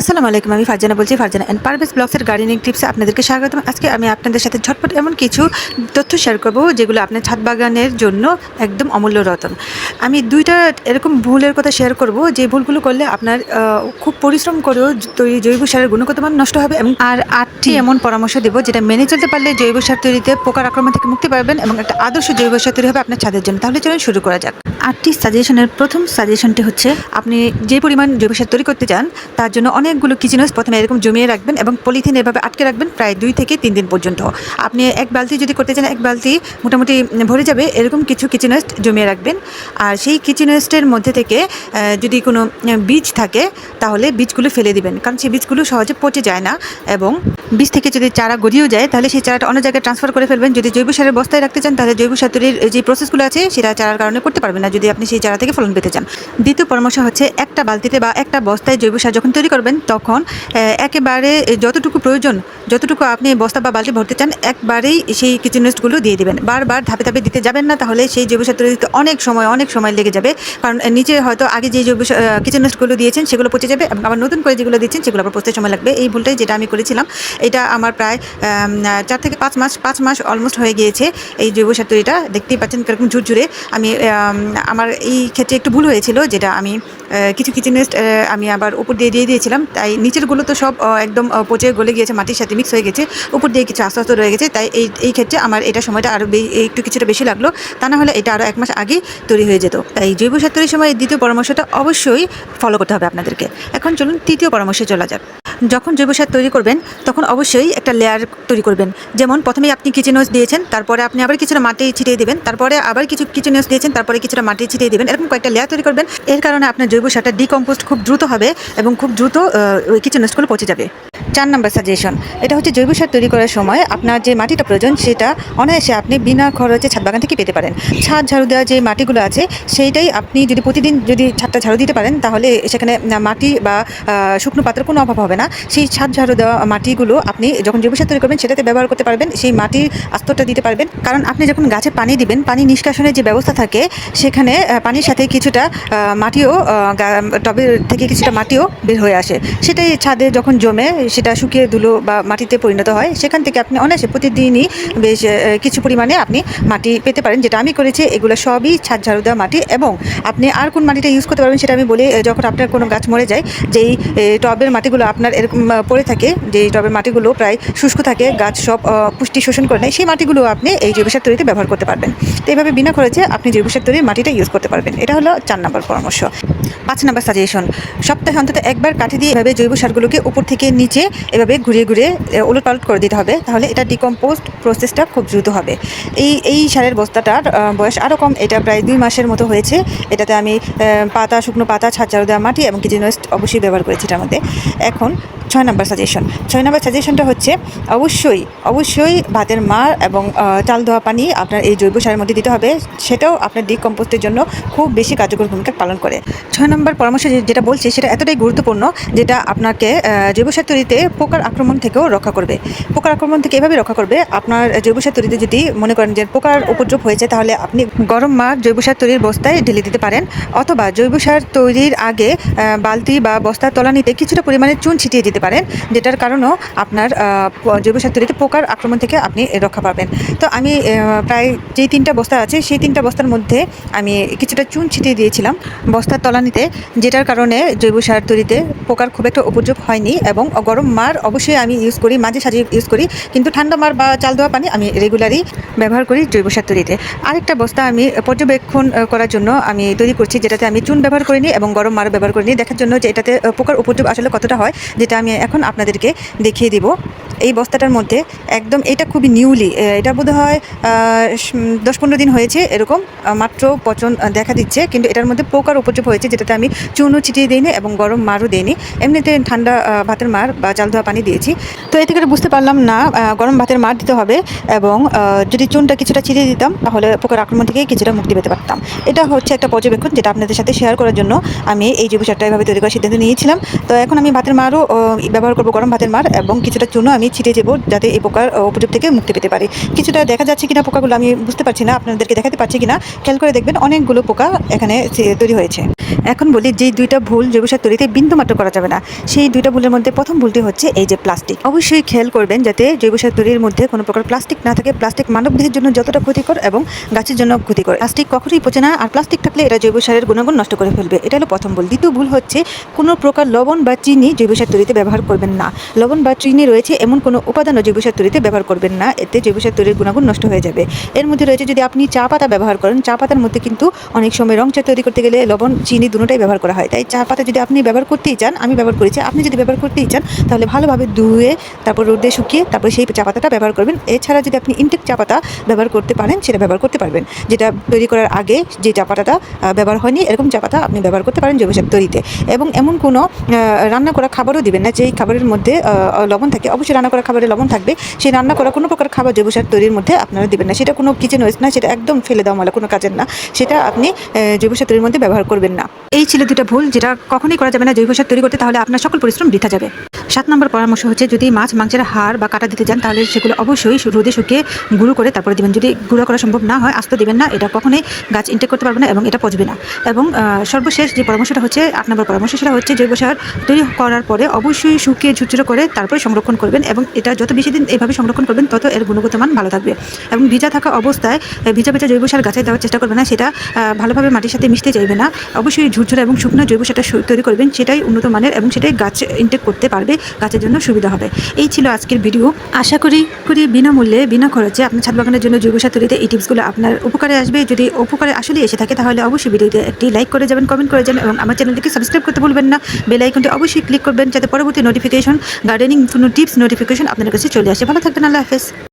আসসালামু আলাইকুম, আমি ফারজানা বলছি, ফারজানা অ্যান্ড পারভেজ ব্লগসের গার্ডেনিং টিপসে আপনাদেরকে স্বাগতম। আজকে আমি আপনাদের সাথে ঝটপট এমন কিছু তথ্য শেয়ার করব, যেগুলো আপনার ছাদ বাগানের জন্য একদম অমূল্য রতন আমি দুইটা এরকম ভুলের কথা শেয়ার করব, যে ভুলগুলো করলে আপনার খুব পরিশ্রম করেও তৈরি জৈব সারের গুণগত মান নষ্ট হবে এবং আর আটটি এমন পরামর্শ দেব, যেটা মেনে চলতে পারলে জৈব সার তৈরিতে পোকার আক্রমণ থেকে মুক্তি পাবেন এবং একটা আদর্শ জৈব সার তৈরি হবে আপনার ছাদের জন্য। তাহলে চলুন শুরু করা যাক। আটটি সাজেশনের প্রথম সাজেশনটি হচ্ছে, আপনি যে পরিমাণ জৈব সার তৈরি করতে চান, তার জন্য অনেকগুলো কিচেনস প্রথমে এরকম জমিয়ে রাখবেন এবং পলিথিন এভাবে আটকে রাখবেন প্রায় দুই থেকে তিন দিন পর্যন্ত। আপনি এক বালতি যদি করতে চান, এক বালতি মোটামুটি ভরে যাবে, এরকম কিছু কিচেন ওয়েস্ট জমিয়ে রাখবেন। আর সেই কিচেন ওয়েস্টের মধ্যে থেকে যদি কোনো বীজ থাকে, তাহলে বীজগুলো ফেলে দিবেন। কারণ সেই বীজগুলো সহজে পচে যায় না এবং বীজ থেকে যদি চারা গড়িয়েও যায়, তাহলে সেই চারাটা অন্য জায়গায় ট্রান্সফার করে ফেলবেন। যদি জৈব সারের বস্তায় রাখতে চান, তাহলে জৈব সার তৈরির যে প্রসেসগুলো আছে, সেটা চারার কারণে করতে পারবেন না। যদি আপনি সেই চারা থেকে ফলন পেতে চান। দ্বিতীয় পরামর্শ হচ্ছে, একটা বালতিতে বা একটা বস্তায় জৈব সার যখন তৈরি করবেন তখন একেবারে যতটুকু প্রয়োজন, যতটুকু আপনি বস্তা বা বালতি ভরতে চান, একবারেই সেই কিচেন ওয়েস্টগুলো দিয়ে দেবেন। বারবার ধাপে ধাপে দিতে যাবেন না, তাহলে সেই জৈব সার তৈরি অনেক সময় অনেক সময় লেগে যাবে। কারণ নিচে হয়তো আগে যে জৈব কিচেন ওয়েস্টগুলো দিয়েছেন, সেগুলো পচে যাবে এবং আবার নতুন করে যেগুলো দিচ্ছেন, সেগুলো আবার পচতে সময় লাগবে। এই ভুলটাই যেটা আমি করেছিলাম, এটা আমার প্রায় চার থেকে পাঁচ মাস পাঁচ মাস অলমোস্ট হয়ে গিয়েছে এই জৈব সার তৈরিটা। দেখতেই পাচ্ছেন কীরকম ঝুরঝুরে। আমি আমার এই ক্ষেত্রে একটু ভুল হয়েছিল, যেটা আমি কিছু কিচেন ওয়েস্ট আমি আবার উপর দিয়ে দিয়ে দিয়েছিলাম। তাই নিচেরগুলো তো সব একদম পচে গলে গিয়েছে, মাটির সাথে মিক্স হয়ে গেছে। উপর দিয়ে কিছু আস্তে আস্তে রয়ে গেছে। তাই এই এই ক্ষেত্রে আমার এটা সময়টা আরও একটু কিছুটা বেশি লাগল। তা না হলে এটা আরও এক মাস আগে তৈরি হয়ে যেত। তাই জৈব সার তৈরির সময় দ্বিতীয় পরামর্শটা অবশ্যই ফলো করতে হবে আপনাদেরকে। এখন চলুন তৃতীয় পরামর্শে চলা যাক। যখন জৈব সার তৈরি করবেন তখন অবশ্যই একটা লেয়ার তৈরি করবেন। যেমন প্রথমেই আপনি কিচেন ওয়েস্ট দিয়েছেন তারপরে আপনি আবার কিছুটা মাটি ছিটিয়ে দেবেন তারপরে আবার কিছু কিচেন ওয়েস্ট দিয়েছেন তারপরে কিছুটা মাটি ছিটিয়ে দেবেন এরকম কয়েকটা লেয়ার তৈরি করবেন। এর কারণে আপনার জৈব সারটা ডিকম্পোস্ট খুব দ্রুত হবে এবং খুব দ্রুত আহ, ওই কিচেন ওয়েস্টগুলো পচে যাবে। চার নম্বর সাজেশন এটা হচ্ছে জৈব সার তৈরি করার সময় আপনার যে মাটিটা প্রয়োজন সেটা অনায়াসে আপনি বিনা খরচে ছাদ বাগান থেকে পেতে পারেন। ছাদ ঝাড়ু দেওয়া যে মাটিগুলো আছে সেইটাই আপনি যদি প্রতিদিন যদি ছাদটা ঝাড়ু দিতে পারেন তাহলে সেখানে মাটি বা শুকনো পাত্রের কোনো অভাব হবে না। সেই ছাদ ঝাড়ু দেওয়া মাটিগুলো আপনি যখন জৈব সার তৈরি করবেন সেটাতে ব্যবহার করতে পারবেন, সেই মাটির আস্তরটা দিতে পারবেন। কারণ আপনি যখন গাছে পানি দিবেন, পানি নিষ্কাশনের যে ব্যবস্থা থাকে সেখানে পানির সাথে কিছুটা মাটিও টবের থেকে কিছুটা মাটিও বের হয়ে আসে। সেটাই ছাদে যখন জমে সেটা শুকিয়ে ধুলো বা মাটিতে পরিণত হয়, সেখান থেকে আপনি অনায়াসে প্রতিদিনই বেশ কিছু পরিমাণে আপনি মাটি পেতে পারেন, যেটা আমি করেছি, এগুলো সবই ছাদ ঝাড়ু দেওয়া মাটি এবং আপনি আর কোন মাটিটা ইউজ করতে পারবেন সেটা আমি বলি যখন আপনার কোনো গাছ মরে যায়, যেই টবের মাটিগুলো আপনার এরকম পড়ে থাকে যে টবের মাটিগুলো প্রায় শুষ্ক থাকে, গাছ সব পুষ্টি শোষণ করে নেয়, সেই মাটিগুলো আপনি এই জৈব সার তৈরিতে ব্যবহার করতে পারবেন। তো এইভাবে বিনা খরচে আপনি জৈব সার তৈরির মাটিটা ইউজ করতে পারবেন। এটা হলো চার নম্বর পরামর্শ। পাঁচ নম্বর সাজেশন সপ্তাহে অন্তত একবার কাঠি দিয়ে এভাবে জৈব সারগুলোকে উপর থেকে নিচে এভাবে ঘুরিয়ে ঘুরিয়ে উলট পালট করে দিতে হবে। তাহলে এটা ডিকম্পোস্ট প্রসেসটা খুব দ্রুত হবে। এই এই সারের বস্তাটার বয়স আরও কম, এটা প্রায় দুই মাসের মতো হয়েছে। এটাতে আমি পাতা, শুকনো পাতা ছাদ দেওয়া মাটি এবং কিচেন ওয়েস্ট অবশ্যই ব্যবহার করেছি এটার মধ্যে। এখন ছয় নম্বর সাজেশন ছয় নম্বর সাজেশনটা হচ্ছে, অবশ্যই অবশ্যই ভাতের মার এবং চাল ধোয়া পানি আপনার এই জৈব সারের মধ্যে দিতে হবে। সেটাও আপনার ডিকম্পোস্টের জন্য খুব বেশি কার্যকর ভূমিকা পালন করে। ছয় নম্বর পরামর্শ যেটা বলছি, সেটা এতটাই গুরুত্বপূর্ণ, যেটা আপনাকে জৈব সার তৈরিতে পোকার আক্রমণ থেকেও রক্ষা করবে। পোকার আক্রমণ থেকে এভাবে রক্ষা করবে, আপনার জৈব সার তৈরিতে যদি মনে করেন যে পোকার উপদ্রব হয়েছে, তাহলে আপনি গরম মার জৈব সার তৈরির বস্তায় ঢেলে দিতে পারেন। অথবা জৈব সার তৈরির আগে বালতি বা বস্তার তলানিতে কিছুটা পরিমাণে চুন ছিটিয়ে দিতে পারেন, যেটার কারণেও আপনার জৈব সার তৈরিতে পোকার আক্রমণ থেকে আপনি রক্ষা পাবেন। তো আমি প্রায় যেই তিনটা বস্তা আছে, সেই তিনটা বস্তার মধ্যে আমি কিছুটা চুন ছিটিয়ে দিয়েছিলাম বস্তার তলানিতে, যেটার কারণে জৈব সার তৈরিতে পোকার খুব একটা উপযোগ হয়নি এবং গরম মার অবশ্যই আমি ইউজ করি, মাঝে সাঝে ইউজ করি, কিন্তু ঠান্ডা মার বা চাল ধোয়া পানি আমি রেগুলারই ব্যবহার করি জৈব সার তৈরিতে। আরেকটা বস্তা আমি পর্যবেক্ষণ করার জন্য আমি তৈরি করছি, যেটাতে আমি চুন ব্যবহার করিনি এবং গরম মার ব্যবহার করিনি দেখার জন্য যে এটাতে পোকার উপদ্রব আসলে কতটা হয়, যেটা আমি এখন আপনাদেরকে দেখিয়ে দিব। এই বস্তাটার মধ্যে একদম এটা খুবই নিউলি এটা বোধ হয় দশ পনেরো দিন হয়েছে এরকম মাত্র পচন দেখা দিচ্ছে, কিন্তু এটার মধ্যে পোকার উপযোগ হয়েছে, যেটাতে আমি চুনও ছিটিয়ে দিইনি এবং গরম মারও দিইনি এমনিতে ঠান্ডা ভাতের মার বা চাল ধোয়া পানি দিয়েছি। তো এ থেকে বুঝতে পারলাম না গরম ভাতের মার দিতে হবে এবং যদি চুনটা কিছুটা ছিটিয়ে দিতাম, তাহলে পোকার আক্রমণ থেকে কিছুটা মুক্তি পেতে পারতাম। এটা হচ্ছে একটা পর্যবেক্ষণ যেটা আপনাদের সাথে শেয়ার করার জন্য আমি এই জৈব সারটা এভাবে তৈরি করার সিদ্ধান্ত নিয়েছিলাম। তো এখন আমি ভাতের মারও ব্যবহার করব গরম ভাতের মার এবং কিছুটা চুনও আমি ছিটে দেবো যাতে এই পোকার উপযোগ থেকে মুক্তি পেতে পারে। কিছুটা দেখা যাচ্ছে কিনা পোকাগুলো আমি বুঝতে পারছি না, আপনাদেরকে দেখাতে পারছি কিনা। খেয়াল করে দেখবেন, অনেকগুলো পোকা এখানে তৈরি হয়েছে। এখন বলি যে দুইটা ভুল জৈব সার তৈরিতে বিন্দুমাত্র করা যাবে না। সেই দুইটা ভুলের মধ্যে প্রথম ভুলটি হচ্ছে এই যে প্লাস্টিক। অবশ্যই খেয়াল করবেন যাতে জৈব সার তৈরির মধ্যে কোনো প্রকার প্লাস্টিক না থাকে। প্লাস্টিক মানবদেহের জন্য যতটা ক্ষতিকর এবং গাছের জন্য ক্ষতিকর। প্লাস্টিক কখনোই পচে না। আর প্লাস্টিক থাকলে এটা জৈব সারের গুণাগুণ নষ্ট করে ফেলবে। এটা হলো প্রথম ভুল। দ্বিতীয় ভুল হচ্ছে কোনো প্রকার লবণ বা চিনি জৈব সার তৈরিতে ব্যবহার করবেন না। লবণ বা চিনি রয়েছে এমন কোনো উপাদানও জৈব সার তৈরিতে ব্যবহার করবেন না। এতে জৈব সার তৈরির গুণাগুণ নষ্ট হয়ে যাবে। এর মধ্যে রয়েছে যদি আপনি চা পাতা ব্যবহার করেন, চা পাতার মধ্যে কিন্তু অনেক সময় রং চা তৈরি করতে গেলে লবণ, চিনি দুটোটাই ব্যবহার করা হয়। তাই চা পাতা যদি আপনি ব্যবহার করতেই চান, আমি ব্যবহার করেছি আপনি যদি ব্যবহার করতেই চান, তাহলে ভালোভাবে ধুয়ে, তারপর রোদে শুকিয়ে, তারপর সেই চা পাতাটা ব্যবহার করবেন। এছাড়া যদি আপনি ইনটেক চা পাতা ব্যবহার করতে পারেন, সেটা ব্যবহার করতে পারবেন। যেটা তৈরি করার আগে যে চা পাতাটা ব্যবহার হয়নি, এরকম চা পাতা আপনি ব্যবহার করতে পারেন জৈব সার তৈরিতে। এবং এমন কোনো রান্না করা খাবারও দিবেন না, যেই খাবারের মধ্যে লবণ থাকে। অবশ্যই রান্না করা খাবারে লবণ থাকবে। সেই রান্না করা কোনো প্রকার খাবার জৈব সার তৈরির মধ্যে আপনারা দিবেন না। সেটা কোনো কিচেন ওয়েস্ট না, সেটা একদম ফেলে দেওয়া মালা, কোনো কাজের না। সেটা আপনি জৈব সার তৈরির মধ্যে ব্যবহার করবেন না। এই ছিল দুটা ভুল, যেটা কখনোই করা যাবে না। জৈব সার তৈরি করতে তাহলে আপনার সকল পরিশ্রম বৃথা যাবে। সাত নম্বর পরামর্শ হচ্ছে যদি মাছ মাংসের হাড় বা কাটা দিতে চান তাহলে সেগুলো অবশ্যই রোদে শুকিয়ে গুঁড়ো করে তারপরে দিবেন। যদি গুঁড়ো করা সম্ভব না হয়, আস্ত দিবেন না, এটা কখনোই গাছ ইনটেক করতে পারবে না এবং এটা পচবে না। এবং সর্বশেষ যে পরামর্শটা হচ্ছে, আট নম্বর পরামর্শ সেটা হচ্ছে জৈব সার তৈরি করার পরে অবশ্যই শুকিয়ে ঝুরঝুরো করে তারপরে সংরক্ষণ করবেন এবং এটা যত বেশি দিন এভাবে সংরক্ষণ করবেন, তত এর গুণগত মান ভালো থাকবে। এবং ভিজা থাকা অবস্থায় ভিজা ভিজা জৈব সার গাছে দেওয়ার চেষ্টা করবে না, সেটা ভালোভাবে মাটির সাথে মিশতে চাইবে না। অবশ্যই ঝুরঝুরে এবং শুকনো জৈব সারটা তৈরি করবেন, সেটাই উন্নত মানের এবং সেটাই গাছ ইনটেক করতে পারবে। গাছের জন্য সুবিধা হবে। এই ছিল আজকের ভিডিও। আশা করি করি বিনামূল্যে, বিনা খরচে আপনার ছাদ বাগানের জন্য জৈব সার তৈরিতে এই টিপসগুলো আপনার উপকারে আসবে। যদি উপকারে আসলে এসে থাকে, তাহলে অবশ্যই ভিডিওতে একটি লাইক করে যাবেন কমেন্ট করে যাবেন এবং আমার চ্যানেলটিকে সাবস্ক্রাইব করতে ভুলবেন না। বেল আইকনটি অবশ্যই ক্লিক করবেন যাতে পরবর্তী নোটিফিকেশন গার্ডেনিং কোনো টিপস নোটিফিকেশন আপনার কাছে চলে আসে। ভালো থাকবেন, আল্লাহ হাফেজ।